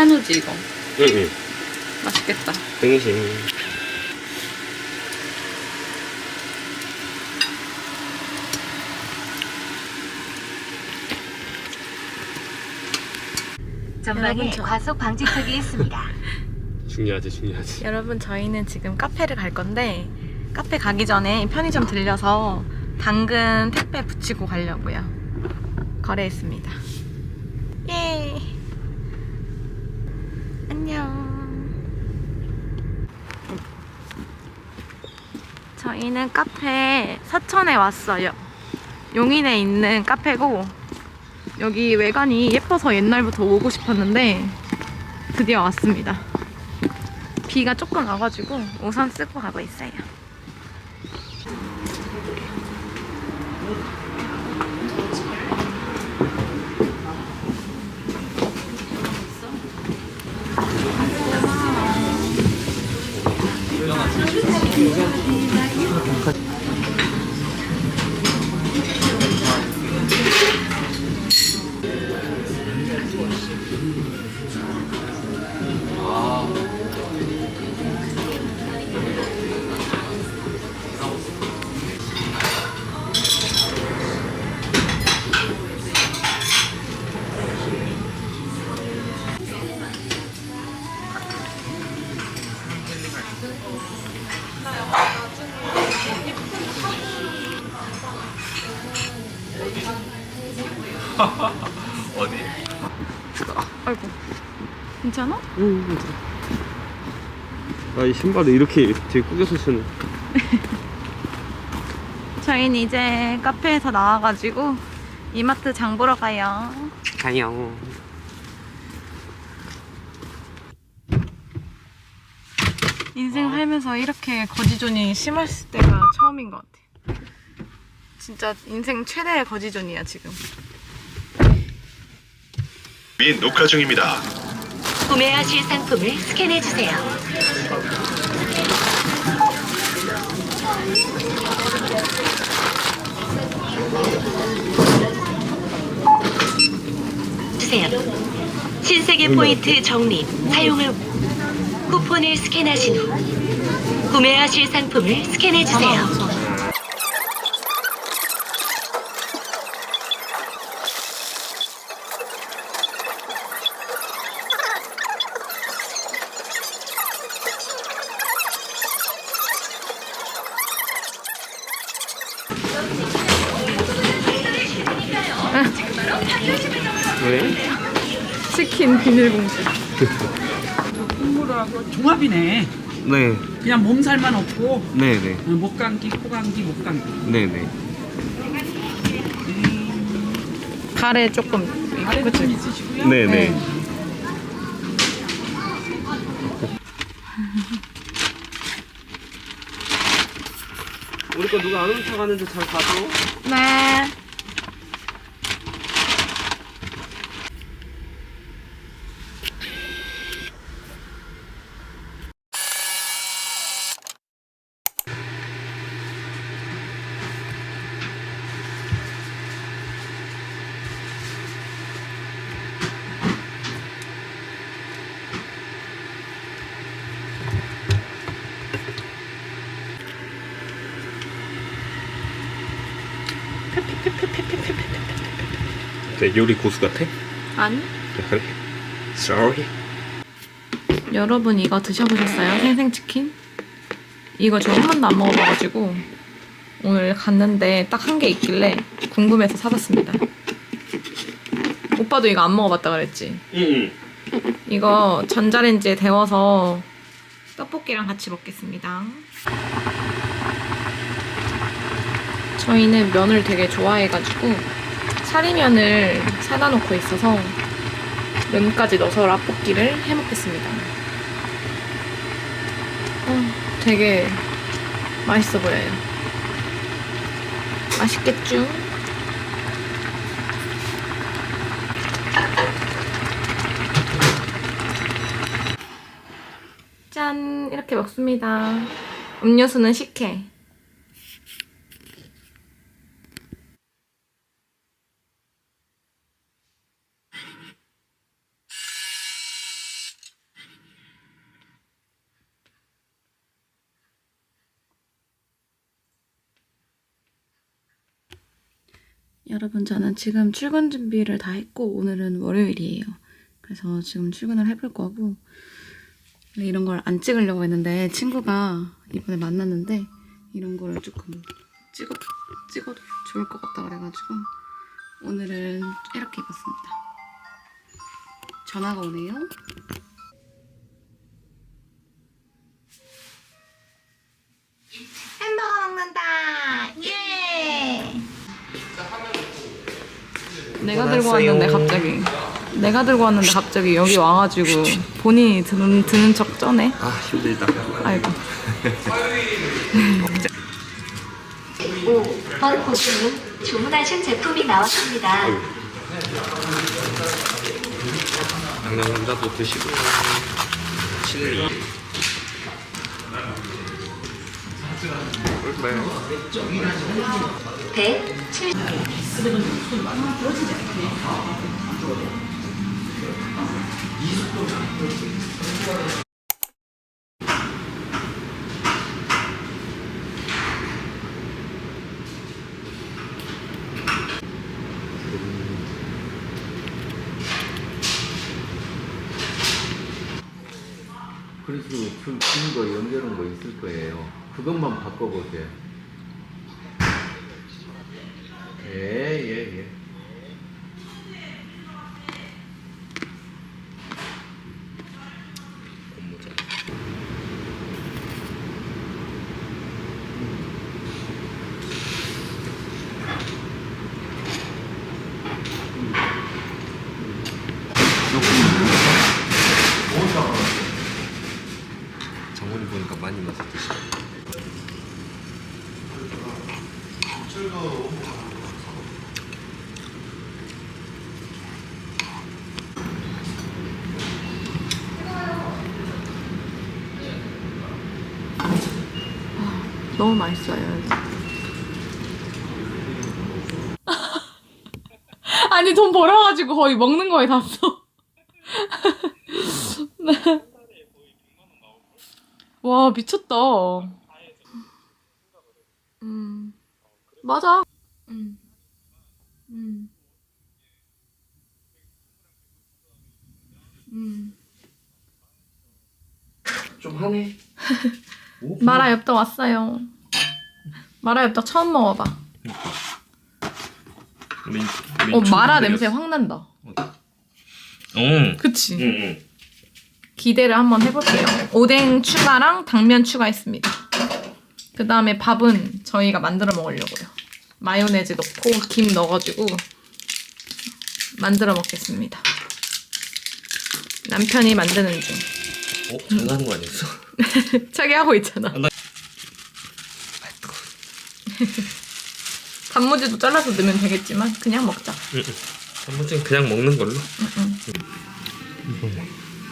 한우지 이거. 응응. 맛있겠다. 등심. 전방에 여러분, 저- 과속 방지턱이 있습니다. 중요하지 중요하지. 여러분 저희는 지금 카페를 갈 건데 카페 가기 전에 편의점 들려서 당근 택배 붙이고 가려고요. 거래했습니다. 예. 안녕. 저희는 카페 서천에 왔어요. 용인에 있는 카페고 여기 외관이 예뻐서 옛날부터 오고 싶었는데 드디어 왔습니다. 비가 조금 와가지고 우산 쓰고 가고 있어요. 어디? 아 이 신발을 이렇게 되게 꾸겨서 신는. 저희는 이제 카페에서 나와가지고 이마트 장 보러 가요. 가요. 인생 살면서 이렇게 거지존이 심했을 때가 처음인 것 같아. 진짜 인생 최대의 거지존이야 지금. 미 녹화 중입니다. 구매하실 상품을 스캔해 주세요. 주세요. 신세계 포인트 적립 사용을 쿠폰을 스캔하신 후 구매하실 상품을 스캔해 주세요. 왜? 치킨 비닐봉지. 국물하고 종합이네. 네. 그냥 몸살만 없고 네네. 어, 목 감기, 코 감기, 목 감기. 네네. 가래 조금 아래? 좀 있으시고요. 네네. 우리 거 누가 안 훔쳐가는데 잘 봐줘. 네. 네, 요리 고수 같아? 아니? 그래. Sorry. 여러분 이거 드셔보셨어요? 생생치킨? 이거 저 한 번도 안 먹어봐가지고 오늘 갔는데 딱 한 개 있길래 궁금해서 사봤습니다. 오빠도 이거 안 먹어봤다 그랬지? 응. 이거 전자레인지에 데워서 떡볶이랑 같이 먹겠습니다. 저희는 면을 되게 좋아해가지고 사리면을 사다 놓고 있어서 면까지 넣어서 라볶이를 해 먹겠습니다. 어, 되게 맛있어 보여요. 맛있겠죠? 짠! 이렇게 먹습니다. 음료수는 식혜. 여러분 저는 지금 출근 준비를 다 했고 오늘은 월요일이에요. 그래서 지금 출근을 해볼 거고 이런 걸 안 찍으려고 했는데 친구가 이번에 만났는데 이런 거를 조금 찍어, 찍어도 좋을 것 같다 그래가지고 오늘은 이렇게 입었습니다. 전화가 오네요. 햄버거 먹는다. 예. 내가 들고 왔는데 갑자기 내가 들고 왔는데 갑자기 여기 와가지고 본인이 드는, 드는 척 쩌네. 아 힘들다. 아이고. 5번 고객님 주문하신 제품이 나왔습니다. 양념 감자도 드시고. 칠리. 네. 170. 그것만 바꿔보세요. 예, 예, 예. 고무장. 정훈이 보니까 많이 넣어서 드시네. 너무 맛있어요. 아니 돈 벌어가지고 거의 먹는 거에 다 써. 네. 와 미쳤다. 음 맞아. 음. 음. 음. 좀 하네. 마라 엽떡 왔어요. 마라 엽떡 처음 먹어봐. 민, 어 마라 냄새 확 난다. 응. 그치? 응, 응. 기대를 한번 해볼게요. 오뎅 추가랑 당면 추가했습니다. 그 다음에 밥은 저희가 만들어 먹으려고요. 마요네즈 넣고 김 넣어가지고 만들어 먹겠습니다. 남편이 만드는 중. 어? 장난하는 거 아니었어? 자기 하고 있잖아. 아, 나- 단무지도 잘라서 넣으면 되겠지만 그냥 먹자. 응, 응. 한 번쯤 그냥 먹는 걸로.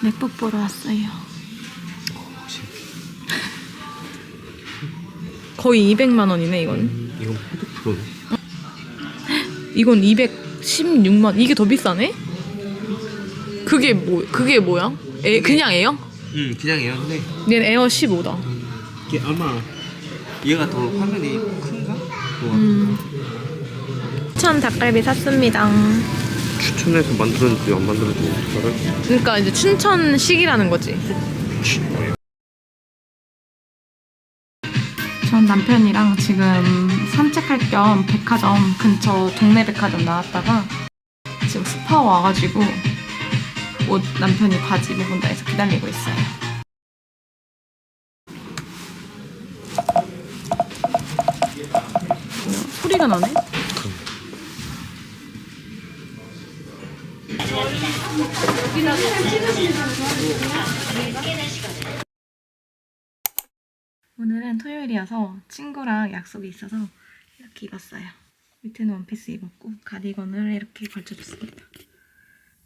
맥북 보러 왔어요. 거의 200만 원이네 이건. 음, 이건 포드 프로네. 이건 216만. 이게 더 비싸네? 그게 뭐 그게 뭐야? 에 그냥 에어? 응, 그냥 얘인데 얘는 에어 15다. 이게 아마 얘가 더 화면이 큰 가? 뭐천 닭갈비 샀습니다. 추천해서 만들었는지 안 만들었는지 어떻게 알아? 그러니까 이제 춘천식이라는 거지. 전 남편이랑 지금 산책할 겸 백화점 근처 동네 백화점 나왔다가 지금 스파 와가지고 옷 남편이 바지 입어본다 해서 기다리고 있어요. 뭐야? 소리가 나네? 오늘은 토요일이어서 친구랑 약속이 있어서 이렇게 입었어요. 밑에는 원피스 입었고 가디건을 이렇게 걸쳐줬습니다.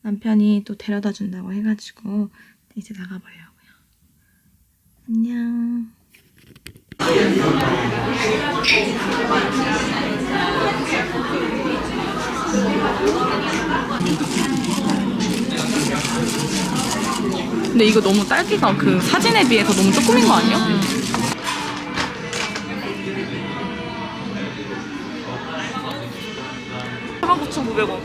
남편이 또 데려다 준다고 해가지고 이제 나가보려고요. 안녕. 근데 이거 너무 딸기가 그 사진에 비해서 너무 조금인 거 아니야? 3,900원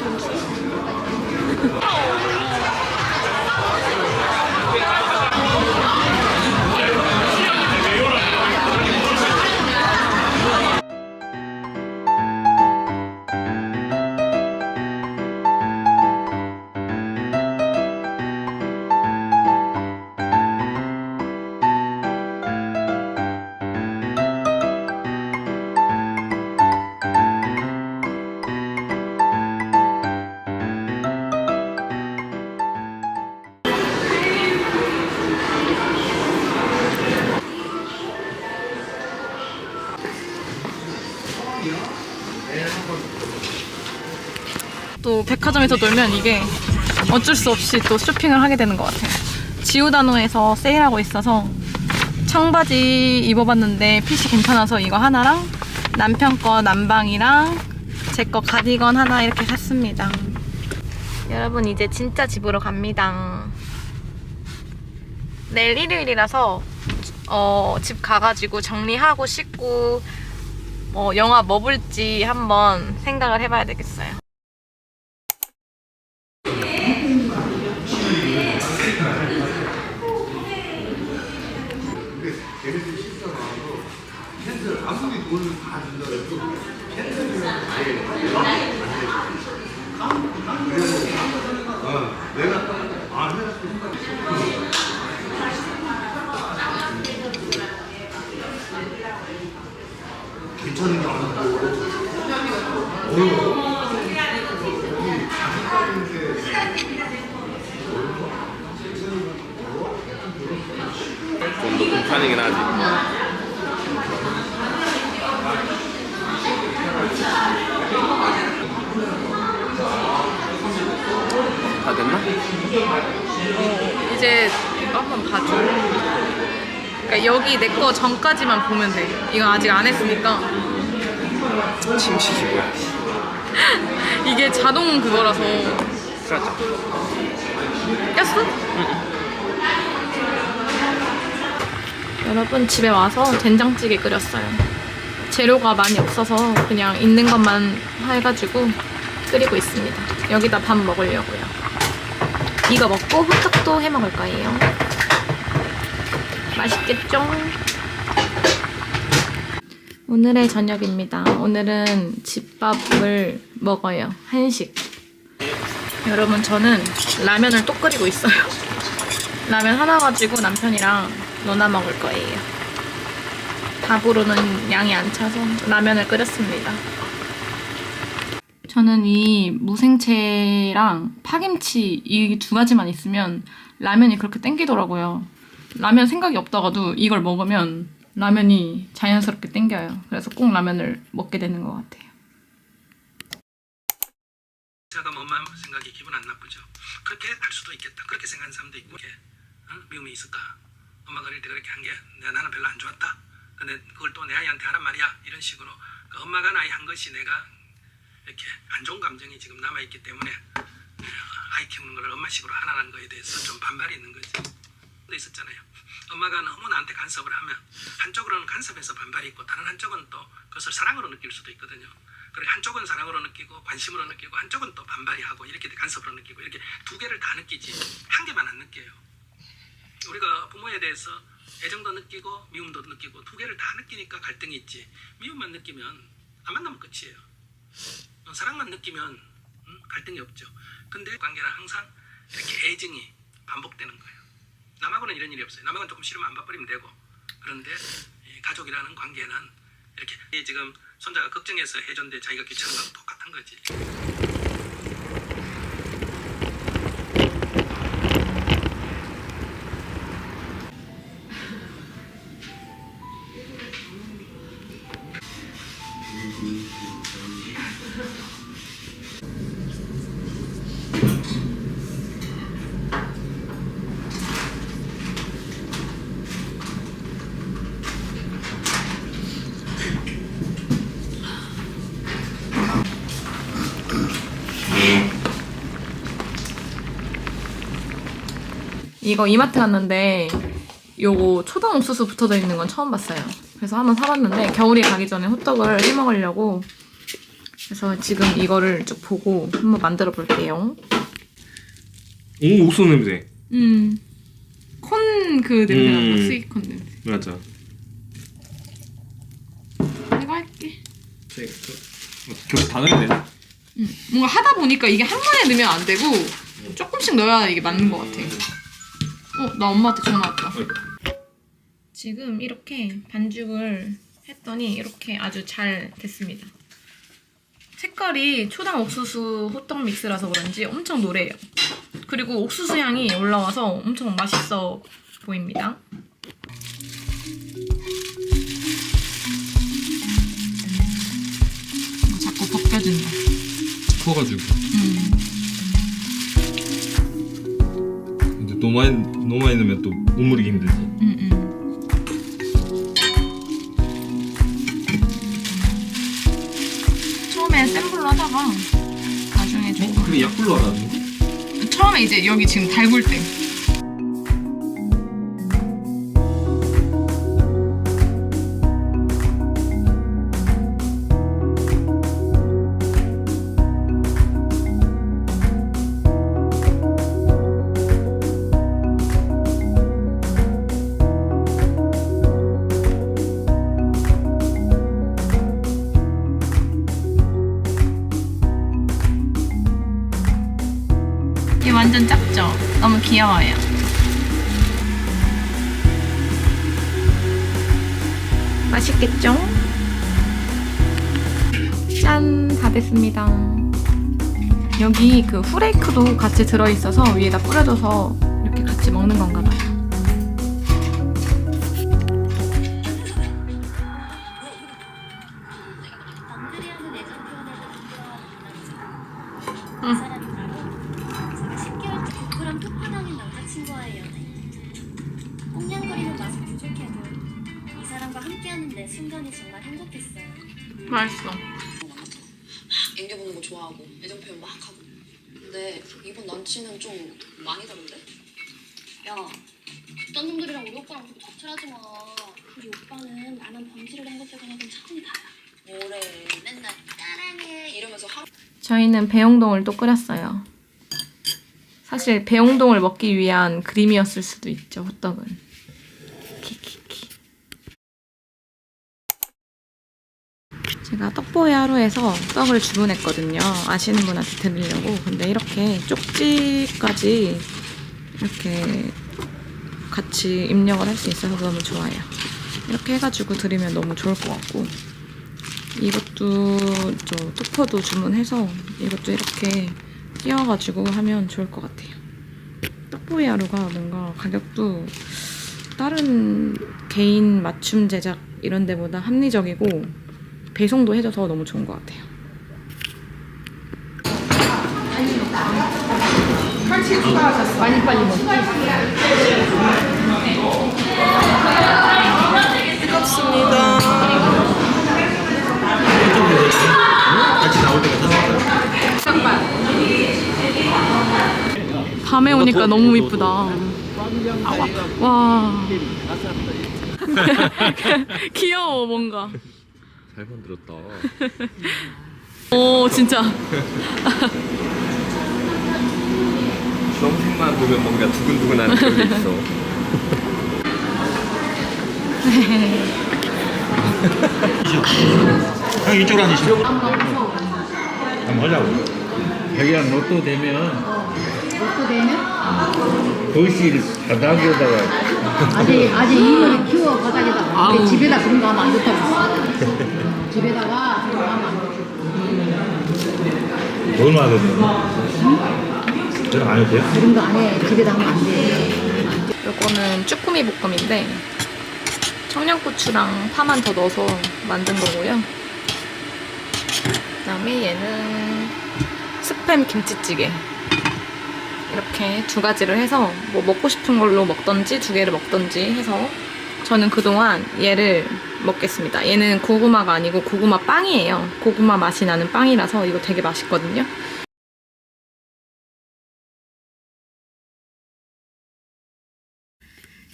백화점에서 놀면 이게 어쩔 수 없이 또 쇼핑을 하게 되는 것 같아요. 지오다노에서 세일하고 있어서 청바지 입어봤는데 핏이 괜찮아서 이거 하나랑 남편 거 남방이랑 제 거 가디건 하나 이렇게 샀습니다. 여러분 이제 진짜 집으로 갑니다. 내일 일요일이라서 어, 집 가가지고 정리하고 씻고 뭐 영화 뭐 볼지 한번 생각을 해봐야 되겠어요. 편이긴 하지. 다 됐나? 이제 이거 한번 봐줘. 그러니까 여기 내 거 전까지만 보면 돼. 이거 아직 안 했으니까. 침치지 뭐야. 이게 자동 그거라서. 그렇죠. 꼈어? 여러분 집에 와서 된장찌개 끓였어요. 재료가 많이 없어서 그냥 있는 것만 해가지고 끓이고 있습니다. 여기다 밥 먹으려고요. 이거 먹고 호떡도 해 먹을 거예요. 맛있겠죠? 오늘의 저녁입니다. 오늘은 집밥을 먹어요. 한식. 여러분 저는 라면을 또 끓이고 있어요. 라면 하나 가지고 남편이랑 노나 먹을 거예요. 밥으로는 양이 안 차서 라면을 끓였습니다. 저는 이 무생채랑 파김치 이 두 가지만 있으면 라면이 그렇게 땡기더라고요. 라면 생각이 없다가도 이걸 먹으면 라면이 자연스럽게 땡겨요. 그래서 꼭 라면을 먹게 되는 것 같아요. 제가 엄마 생각이 기분 안 나쁘죠. 그렇게 할 수도 있겠다. 그렇게 생각하는 사람도 있고, 이렇게, 어? 미움이 있을까? 엄마가 때 그렇게 한 게 나는 별로 안 좋았다. 근데 그걸 또 내 아이한테 하란 말이야. 이런 식으로 그 엄마가 나이 한 것이 내가 이렇게 안 좋은 감정이 지금 남아 있기 때문에 어, 아이 키우는 걸 엄마식으로 하라는 거에 대해서 좀 반발이 있는 거지. 또 있었잖아요. 엄마가 너무 나한테 간섭을 하면 한쪽으로는 간섭해서 반발이 있고 다른 한쪽은 또 그것을 사랑으로 느낄 수도 있거든요. 그리고 한쪽은 사랑으로 느끼고 관심으로 느끼고 한쪽은 또 반발이 하고 이렇게 간섭으로 느끼고 이렇게 두 개를 다 느끼지 한 개만 안 느껴요. 우리가 부모에 대해서 애정도 느끼고 미움도 느끼고 두 개를 다 느끼니까 갈등이 있지 미움만 느끼면 안 만나면 끝이에요. 어, 사랑만 느끼면 음, 갈등이 없죠. 근데 관계는 항상 이렇게 애증이 반복되는 거예요. 남하고는 이런 일이 없어요. 남하고는 조금 싫으면 안 봐버리면 되고 그런데 이 가족이라는 관계는 이렇게 이 지금 손자가 걱정해서 해줬는데 자기가 귀찮은 거하고 똑같은 거지. 이거 이마트 갔는데 요거 초당 옥수수 붙어져 있는 건 처음 봤어요. 그래서 한번 사봤는데 겨울이 가기 전에 호떡을 해 먹으려고 그래서 지금 이거를 쭉 보고 한번 만들어 볼게요. 오 옥수수 냄새. 음. 콘 그 냄새 음. 난다. 스윗콘 냄새. 맞아. 내가 할게. 결국 다 넣어야 돼. 음. 뭔가 하다 보니까 이게 한 번에 넣으면 안 되고 조금씩 넣어야 이게 맞는 것 같아. 어, 나 엄마한테 전화 왔다. 지금 이렇게 반죽을 했더니 이렇게 아주 잘 됐습니다. 색깔이 초당 옥수수 호떡 믹스라서 그런지 엄청 노래요. 그리고 옥수수 향이 올라와서 엄청 맛있어 보입니다. 자꾸 벗겨진다. 부어가지고. 음. 너무 많이 너무 많이 넣으면 또못 무리기 힘들지. 음, 음. 처음에 센 불로 하다가 나중에 좀 그게 약불로 하라는 처음에 이제 여기 지금 달굴 때 귀여워요. 맛있겠죠? 짠! 다 됐습니다. 여기 그 후레이크도 같이 들어있어서 위에다 뿌려줘서 이렇게 같이 먹는 건가 봐요. 함께하는 내 순간이 정말 행복했어요 맛있어. 앵겨보는 거 좋아하고 애정 표현 막 하고 근데 이번 남친은 좀 많이 다른데? 야 그딴 놈들이랑 우리 오빠랑 그렇게 자체하지 마 우리 오빠는 나만 범죄를 한것 때문에 는 차원이 달라 뭐래 맨날 사랑해 이러면서 하루 저희는 배용동을 또 끓였어요. 사실 배용동을 먹기 위한 그림이었을 수도 있죠, 호떡은. 키키 제가 떡보이 하루에서 떡을 주문했거든요. 아시는 분한테 드리려고. 근데 이렇게 쪽지까지 이렇게 같이 입력을 할 수 있어서 너무 좋아요. 이렇게 해가지고 드리면 너무 좋을 것 같고. 이것도 저 토퍼도 주문해서 이것도 이렇게 끼워가지고 하면 좋을 것 같아요. 떡보이 하루가 뭔가 가격도 다른 개인 맞춤 제작 이런 데보다 합리적이고 배송도 해줘서 너무 좋은 것 같아요. 많이 빨리 먹 밤에 오니까 너무 이쁘다. 와. 귀여워 뭔가. 잘 만들었다. 오 진짜. 주황색만 보면 뭔가 두근두근한 그런 게 있어. 형 이쪽으로 앉으시죠. 한번 하자고. 자기가 로또 되면 로또 되면 거실 바닥에다가 아직 아직 이걸 키워 바닥에다가 근데 집에다 그런 거 하면 안 좋다고 집에다가 안 얼마나 됐나요? 저는 안 해도 돼요? 그런 거 안 해 집에다 하면 안 돼 이거는 쭈꾸미 볶음인데 청양고추랑 파만 더 넣어서 만든 거고요. 그다음에 얘는 스팸 김치찌개. 이렇게 두 가지를 해서 뭐 먹고 싶은 걸로 먹던지 두 개를 먹던지 해서 저는 그동안 얘를 먹겠습니다. 얘는 고구마가 아니고 고구마 빵이에요. 고구마 맛이 나는 빵이라서 이거 되게 맛있거든요.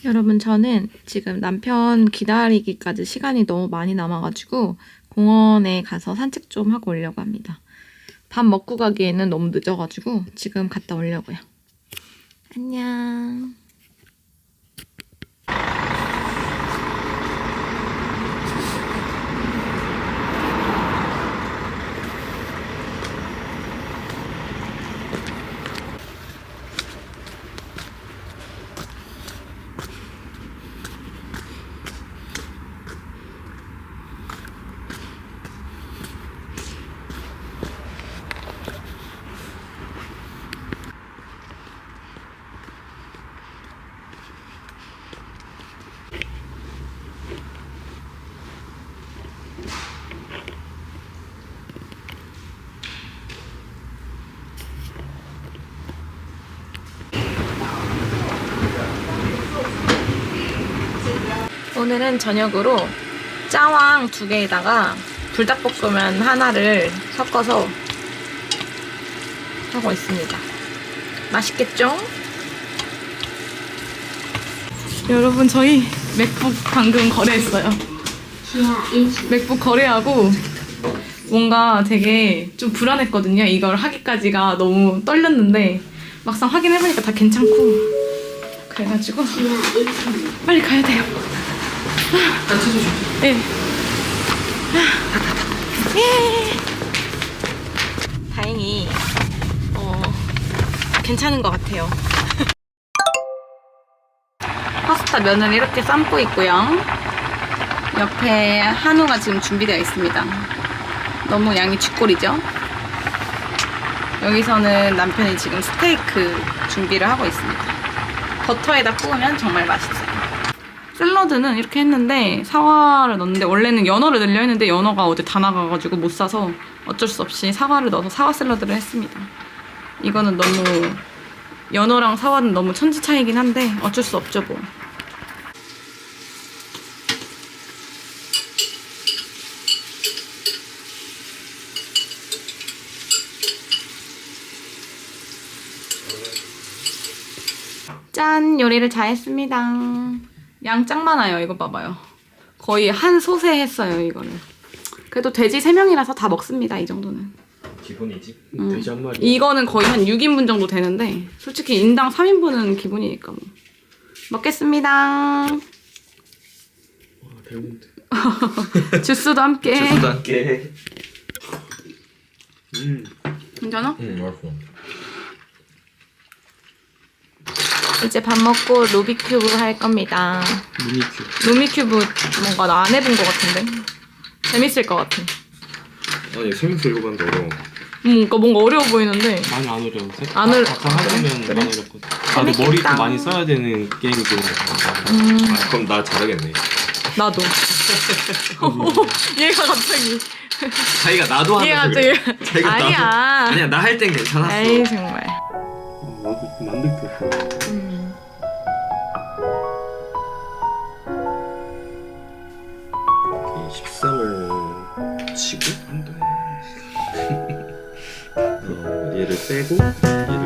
여러분 저는 지금 남편 기다리기까지 시간이 너무 많이 남아가지고 공원에 가서 산책 좀 하고 오려고 합니다. 밥 먹고 가기에는 너무 늦어가지고 지금 갔다 오려고요. 안녕. 오늘은 저녁으로 짜왕 두 개에다가 불닭볶음면 하나를 섞어서 하고 있습니다. 맛있겠죠? 여러분 저희 맥북 방금 거래했어요. 맥북 거래하고 뭔가 되게 좀 불안했거든요. 이걸 하기까지가 너무 떨렸는데 막상 확인해보니까 다 괜찮고 그래가지고 빨리 가야 돼요. 예. 예. 다행히 어, 괜찮은 것 같아요. 파스타 면을 이렇게 삶고 있고요. 옆에 한우가 지금 준비되어 있습니다. 너무 양이 쥐꼬리죠? 여기서는 남편이 지금 스테이크 준비를 하고 있습니다. 버터에다 구우면 정말 맛있어요. 샐러드는 이렇게 했는데 사과를 넣었는데 원래는 연어를 넣으려 했는데 연어가 어제 다 나가가지고 못 사서 어쩔 수 없이 사과를 넣어서 사과 샐러드를 했습니다. 이거는 너무 연어랑 사과는 너무 천지 차이긴 한데 어쩔 수 없죠 뭐. 짠 요리를 다 했습니다. 양 짱 많아요. 이거 봐봐요. 거의 한 솥에 했어요 이거를. 그래도 돼지 3명이라서 다 먹습니다 이 정도는. 기본이지. 음. 돼지 한 마리. 이거는 거의 한 6인분 정도 되는데 솔직히 인당 3인분은 기본이니까 뭐. 먹겠습니다. 아, 배고픈데. 주스도 함께. 함께. 음. 괜찮아? 응, 맛있어. 이제 밥 먹고 루비큐브 할 겁니다. 루미큐. 루미큐브 뭔가 나 안 해본 것 같은데 재밌을 것 같아. 아니, 생수 읽어봤는데 어려워. 음, 그러니까 뭔가 어려워 보이는데 많이 안 어려운데? 안 어려- 막상 하려면 그래? 많이 어렵거든. 아, 근데 재밌겠다. 머리도 많이 써야 되는 게임이긴 해. 음, 아, 그럼 나 잘하겠네. 나도. 얘가 갑자기 자기가 나도 얘가 하는 갑자기 자기가 나도. 아니야. 아니야, 나 할 땐 괜찮았어. 에이 정말. 나도 만들 게 치